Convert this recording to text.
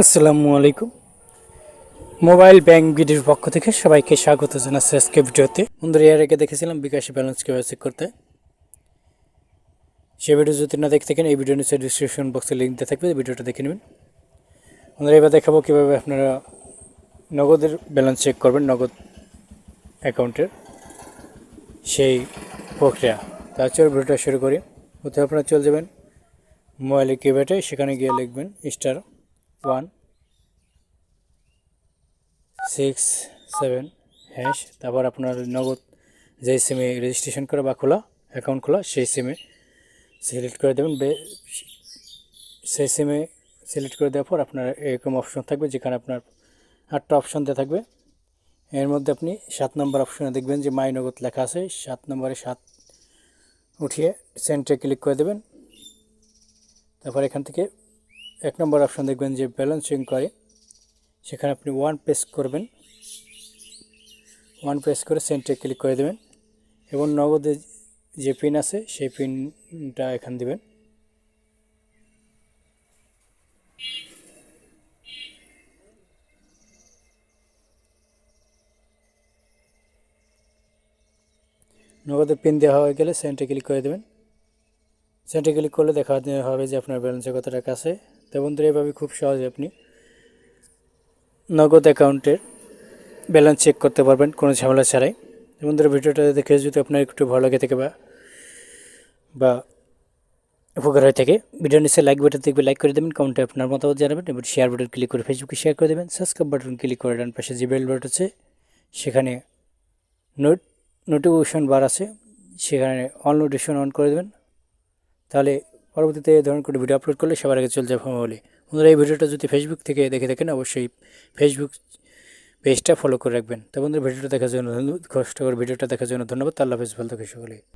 আসসালামু আলাইকুম। Mobile bank ভিডিওর পক্ষ থেকে সবাইকে স্বাগত জানাচ্ছি আজকে ভিডিওতে। বন্ধুরা, এর আগে দেখেছিলাম বিকাশে ব্যালেন্স কীভাবে চেক করতে। সেই ভিডিও যদি না দেখে থাকেন, এই ভিডিও নিচে ডিসক্রিপশন বক্সে লিঙ্ক দেওয়া থাকবে, ভিডিওটা দেখে নেবেন। বন্ধুরা, এবার দেখাবো কীভাবে আপনারা নগদের ব্যালেন্স চেক করবেন, নগদ অ্যাকাউন্টের সেই প্রক্রিয়া। তার ভিডিওটা শুরু করি। প্রথমে আপনারা চলে যাবেন মোবাইলের কিপ্যাডে সেখানে গিয়ে লিখবেন star one, six, seven, hash, তারপর আপনার নগদ যে সিমে রেজিস্ট্রেশন করা বা খোলা অ্যাকাউন্ট খোলা, সেই সিমে সিলেক্ট করে দেবেন। সেই সিমে সিলেক্ট করে দেওয়ার পর আপনার এরকম অপশন থাকবে যেখানে আপনার আটটা অপশন দেওয়া থাকবে। এর মধ্যে আপনি সাত নম্বর অপশনে দেখবেন যে মাই নগদ লেখা আছে, সাত নম্বরে সাত উঠিয়ে সেন্টারে ক্লিক করে দেবেন। তারপর এখান থেকে এক নম্বর অপশন দেখবেন যে ব্যালেন্সিং করে সেখানে আপনি ওয়ান প্রেস করবেন। ওয়ান প্রেস করে সেন্টারে ক্লিক করে দেবেন। এবং নগদে যে পিন আছে, সেই পিনটা এখান দিবেন। নগদের পিন দেওয়া হয়ে গেলে সেন্টারে ক্লিক করে দেবেন। সেন্টারে ক্লিক করলে দেখা হবে যে আপনার ব্যালেন্সে কত টাকা আছে। তো বন্ধুরা, এভাবে খুব সহজে আপনি নগদ অ্যাকাউন্টের ব্যালেন্স চেক করতে পারবেন কোনো ঝামেলা ছাড়াই। বন্ধুরা, ভিডিওটা দেখে যদি আপনার একটু ভালো লাগে থাকে বা বা উপকার হয়ে থাকে ভিডিও নিচে লাইক বাটন দেখবে লাইক করে দেবেন কমেন্টে আপনার মতামত জানাবেন এবার শেয়ার বাটন ক্লিক করে ফেসবুকে শেয়ার করে দেবেন সাবস্ক্রাইব বাটন ক্লিক করে ডান পাশে যে বেল বাটন আছে, সেখানে নোট নোটিফিকেশন বার আছে, সেখানে অল নোটিফিকেশন অন করে দেবেন। তাহলে পরবর্তীতে ধরুন কোনো ভিডিও আপলোড করলে সবার আগে চলে যাবে ফর্মাবলি বন্ধুরা, এই ভিডিওটা যদি ফেসবুক থেকে দেখে থাকেন, অবশ্যই ফেসবুক পেজটা ফলো করে রাখবেন। তো বন্ধুরা ভিডিওটা দেখার জন্য কষ্ট করে ভিডিওটা দেখার জন্য ধন্যবাদ। আল্লাহ হাফেজ। ভালো থাকে সকলে